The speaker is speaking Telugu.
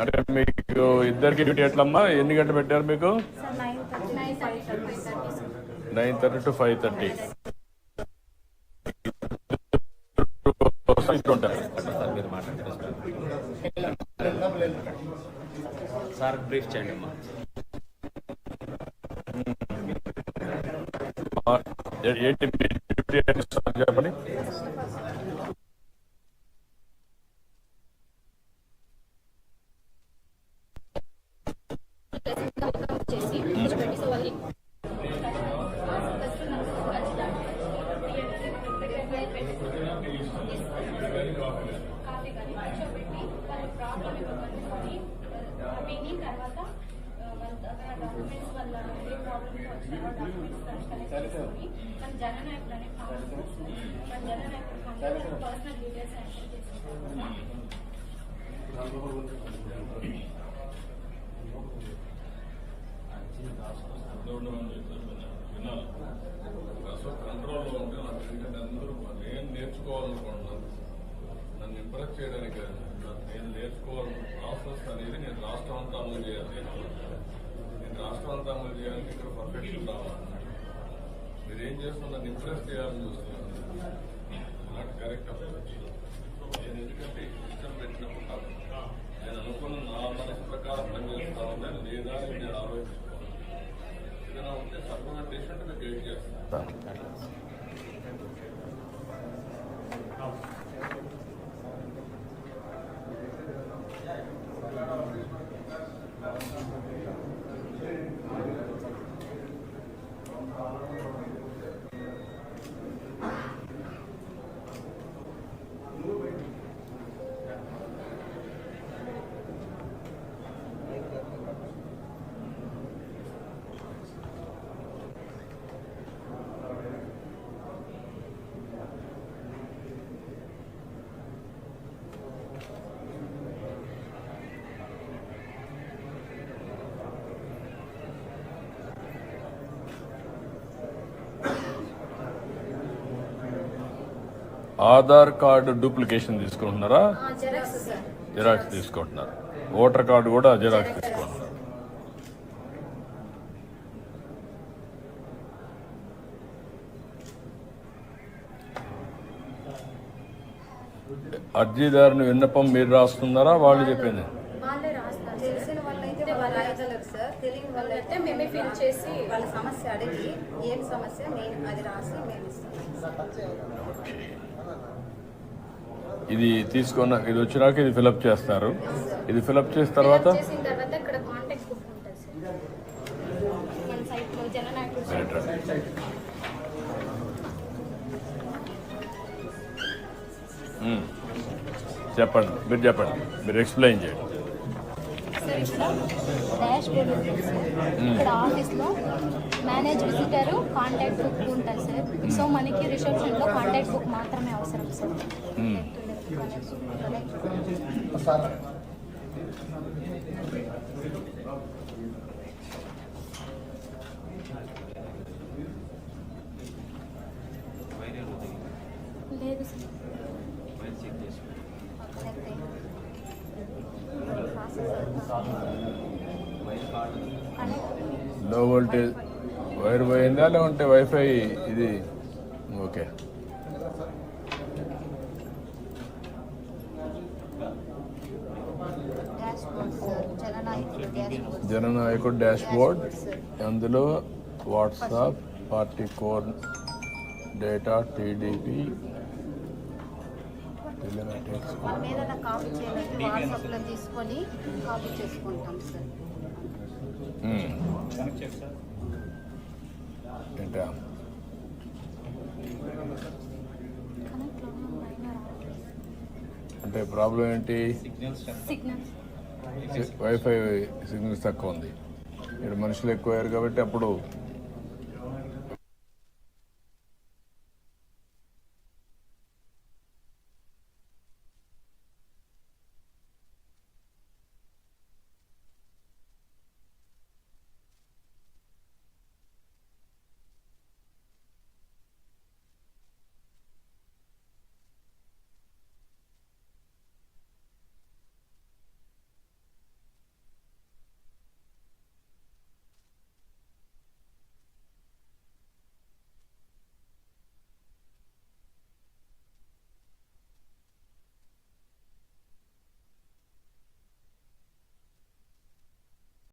అంటే మీకు ఇద్దరికి డ్యూటీ ఎట్లమ్మా? ఎన్ని గంటలు పెట్టారు మీకు? Nine thirty to five thirty. ఉంటారు సార్ మీరు మాట్లాడారు సార్ బ్రీఫ్ చేయండి అమ్మా. ఏంటి చెప్పండి? పర్సనల్ డీటెయిల్స్ ఎంటర్ చేసుకుంటాం కంట్రోల్లో ఉంటే నాకు ఎందుకంటే అందరూ నేను నేర్చుకోవాలనుకుంటున్నాను నన్ను ఇంప్రెస్ చేయడానికి. నేను నేర్చుకోవాలని ప్రాసెస్ అనేది నేను రాష్ట్రం అంతా అమలు చేయాలి నేను రాష్ట్రం అంతా అమలు చేయాలంటే ఇక్కడ పర్ఫెక్షన్ రావాలి మీరు ఏం చేస్తున్నారు? నన్ను ఇంప్రెస్ చేయాలని చూస్తున్నారు నాకు correct. Approach Aadhaar card duplication తీసుకుంటున్నారా? జెరాక్స్ తీసుకుంటున్నారు. ఓటర్ కార్డు కూడా జిరాక్స్ తీసుకుంటున్నారు. అర్జీదారుని విన్నపం మీరు రాస్తున్నారా? వాళ్ళు చెప్పింది. వాళ్ళ సమస్య అడిగి ఏం సమస్య నేను అది రాసి మేము ఇస్తాం. ఇది తీసుకున్న ఇది వచ్చినాక ఇది ఫిలప్ చేస్తారు. ఇది ఫిలప్ చేసిన తర్వాత? లో. మ్మ్. చెప్పండి మీరు చెప్పండి. మీరు ఎక్స్ప్లెయిన్ చేయండి. సార్ ఇక్కడ డాష్ బోర్డ్ ఉంటుంది సార్. ఇక్కడ ఆఫీస్లో మేనేజ్ విజిటర్ కాంటాక్ట్ బుక్ ఉంటుంది సార్. సో మనకి రిసెప్షన్లో కాంటాక్ట్ బుక్ మాత్రమే అవసరం సార్. మ్మ్. లేదు లో వోల్టేజ్ వైర్ పోయిందా లేకుంటే వైఫై ఇది okay dashboard sir Jananayakudu dashboard అందులో WhatsApp party core data TDP తీసుకొని కాపీ చేసుకుంటాం సార్. ఏంటా? అంటే ప్రాబ్లం ఏంటి? సిగ్నల్స్ వైఫై సిగ్నల్స్ తక్కువ ఉంది. ఇక్కడ మనుషులు ఎక్కువ అయ్యారు కాబట్టి అప్పుడు